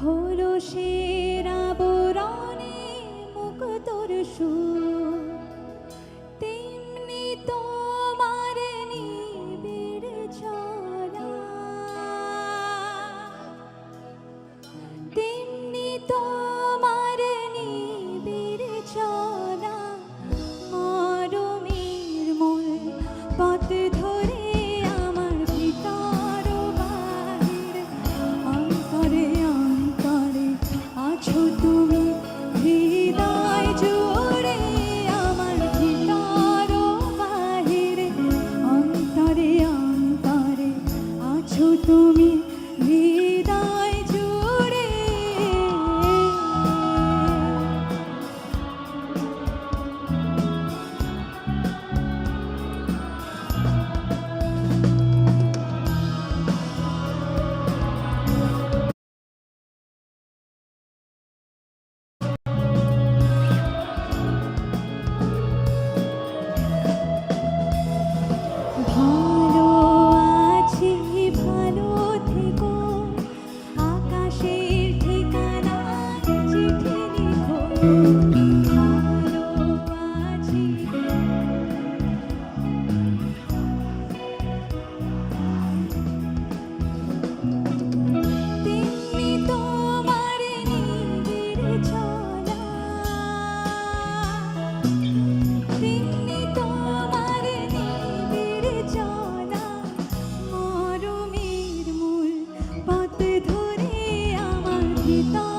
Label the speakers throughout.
Speaker 1: 殺し ভালো আছি kita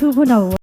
Speaker 1: 受不了啊